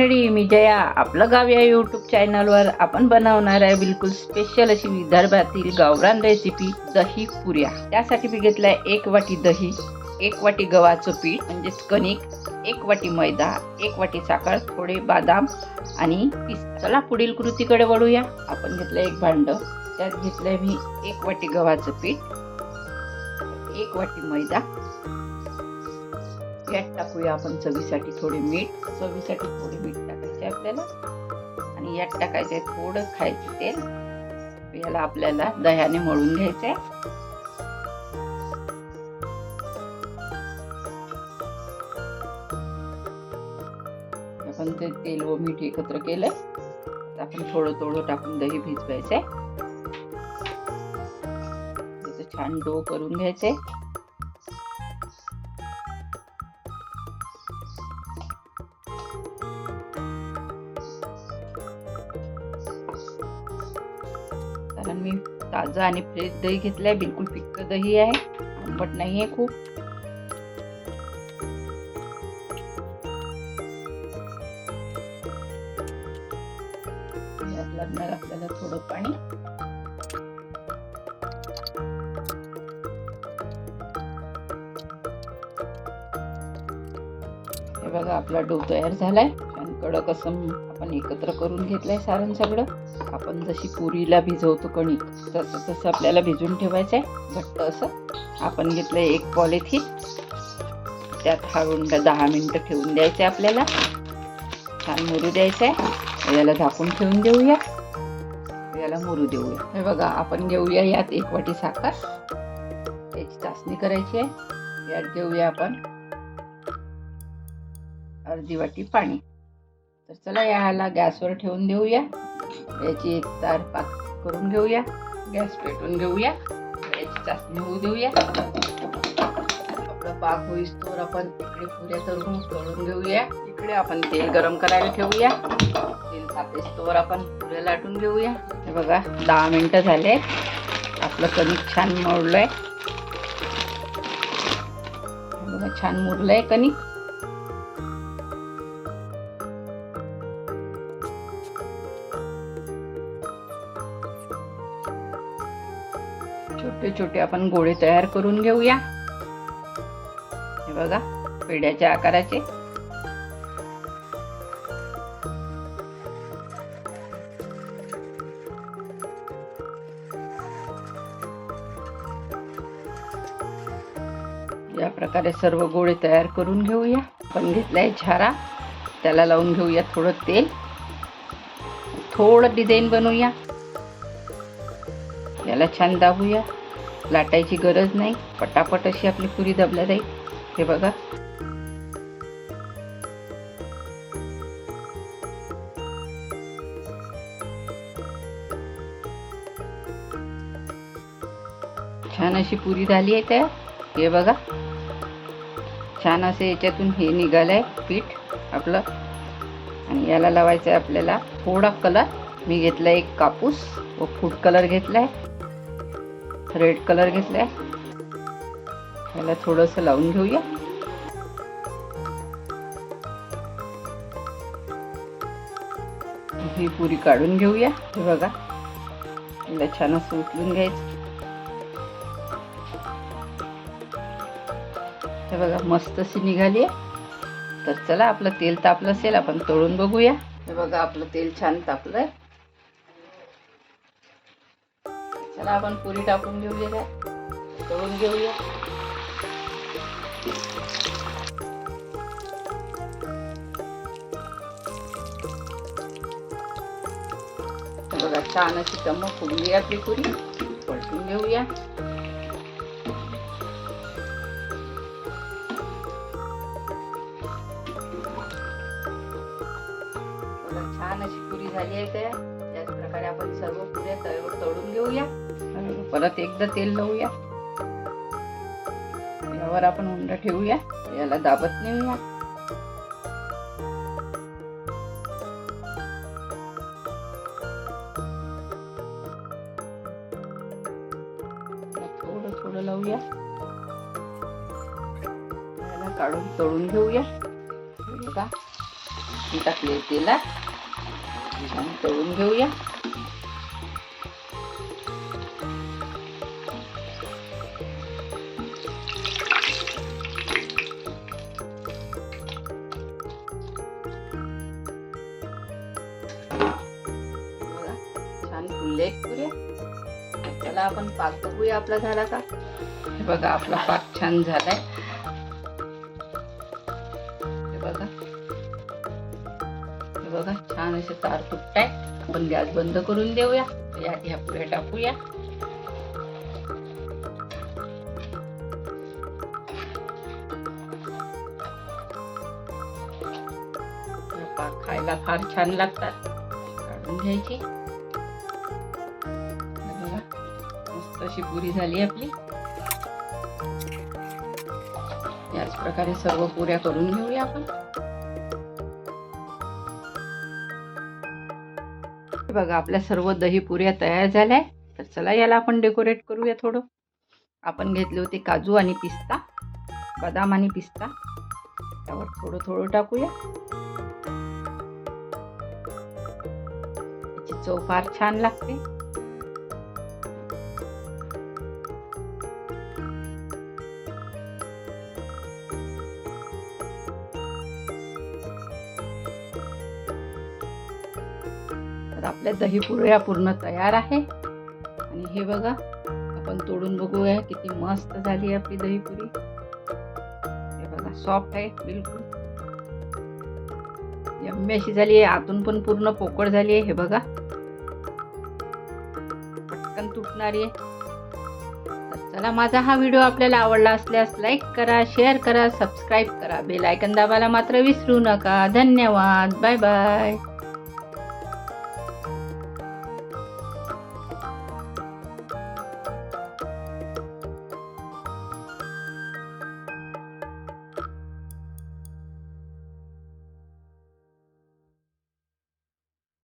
मंडळी मी जया. आपलं गाव या यूट्यूब चॅनलवर आपण बनवणार आहे बिलकुल स्पेशल अशी विदर्भातील गावरान रेसिपी दही पुऱ्या. त्यासाठी मी घेतलाय एक वाटी दही एक वाटी गव्हाचं पीठ म्हणजेच कणिक एक वाटी मैदा एक वाटी साखर थोडे बदाम आणि चला पुढील कृतीकडे वळूया. आपण घेतलं एक भांड. त्यात घेतलंय मी एक वाटी गव्हाचं पीठ एक वाटी मैदा यात टाकूया आपण चवीसाठी थोडे मीठ. चवीसाठी थोडे मीठ टाकायचे आपल्याला. आणि यात टाकायचे थोडं खायचं तेल. याला आपल्याला दह्याने मळून घ्यायचे आपण ते तेल व मीठ एकत्र केलं आपण थोडं थोडं टाकून दही भिजवायचे त्याचं छान डो करून घ्यायचे कारण मी ताजं आणि फ्रेश दही घेतलंय बिलकुल फिक्क दही आहे आंबट नाही आहे खूप. यात लागणार आपल्याला थोडं पाणी. हे बघा आपला डो तयार झालाय. छान कडक असं आपण एकत्र करून घेतलंय सारण सगळं. आपण जशी पुरीला भिजवतो कणिक तसं तसं आपल्याला भिजून ठेवायचं आहे. घट्ट असं. आपण घेतलं एक पॉलिथिन. त्यात हा उंडा दहा मिनटं ठेवून द्यायचं आहे आपल्याला. छान मुरू द्यायचं आहे. याला झाकून ठेवून देऊया. याला मुरू देऊया. हे बघा आपण घेऊया यात एक वाटी साखर. त्याची चाचणी करायची आहे. यात घेऊया आपण अर्धी वाटी पाणी. तर चला याला गॅसवर ठेवून देऊया. याची एक तार पाक करून घेऊया. गॅस पेटून घेऊया. याची चाचणी होऊ देऊया. आपला पाक होईस तर आपण इकडे पुऱ्या तळून तळून घेऊया. इकडे आपण तेल गरम करायला ठेवूया. तेल तापेस तोवर आपण पुऱ्या लाटून घेऊया. हे बघा दहा मिनटं झाले. आपलं कणिक छान मोडलंय. बघा छान मुरलंय कणिक. छोटे छोटे आपण गोळे तयार करून घेऊया. हे बघा पेड्याच्या आकाराचे. या प्रकारे सर्व गोळे तयार करून घेऊया. आपण घेतलाय झारा. त्याला लावून घेऊया थोडं तेल. थोडं डिझाईन बनवूया. याला छान दाबूया. लाटायची गरज नाही. पटापट अशी आपली पुरी दबल्या जाईल. हे बघा. छान अशी पुरी झाली आहे त्या हे बघा. छान असं याच्यातून हे निघालंय पीठ आपलं. आणि याला लावायचं आहे आपल्याला थोडा कलर. मी घेतला एक कापूस व फूड कलर घेतलाय रेड कलर घेतलाय. याला थोडंसं लावून घेऊया. ही पुरी काढून घेऊया हे बघा. याला छान असं उचलून घ्यायचं. हे बघा मस्त अशी निघाली आहे तर चला आपलं तेल तापलं असेल आपण तळून बघूया. हे बघा आपलं तेल छान तापलंय. त्याला आपण पुरी टाकून घेऊया. काय तळून घेऊया. बघा छान अशी चमक फुगली आपली पुरी. पलटून घेऊया. छान अशी पुरी झाली आहे त्या प्रकारे आपण सर्व पुऱ्या तळून तळून घेऊया. परत एकदा तेल लावूया. यावर आपण उंडा ठेवूया. याला दाबत नेऊया. थोडं थोडं लावूया. याला काढून तळून घेऊया. का टाकले तेला तळून घेऊया. आता आपण पाक बघूया आपला झाला का? हे बघा आपला पाक छान झालाय. हे बघा. हे बघा छान असे तार तुटताय आपण गॅस बंद करून देऊया. यात ह्या पुऱ्या टाकूया. पाक खायला फार छान लागतात. काढून घ्यायची. अशी पुरी झाली आपली. याच प्रकारे सर्व पुऱ्या करून घेऊया आपण. बघा आपल्या सर्व दही पुऱ्या तयार झाल्या. तर चला याला आपण डेकोरेट करूया थोडं. आपण घेतले होते काजू आणि पिस्ता बदाम आणि पिस्ता. त्यावर थोडं थोडं टाकूया. चव फार छान लागते. तर आपल्या दही पुऱ्या पूर्ण तयार आहे. आणि हे बघा आपण तोडून बघूया किती मस्त झाली आपली दही पुरी. हे बघा सॉफ्ट आहे बिलकुल. यम्मी अशी झाली आहे आतून पण पूर्ण पोकळ झाली आहे हे बघा. पटकन तुटणारी आहे. चला माझा हा व्हिडिओ आपल्याला आवडला असल्यास लाईक करा शेअर करा सबस्क्राईब करा. बेल आयकन दाबायला मात्र विसरू नका. धन्यवाद. Bye bye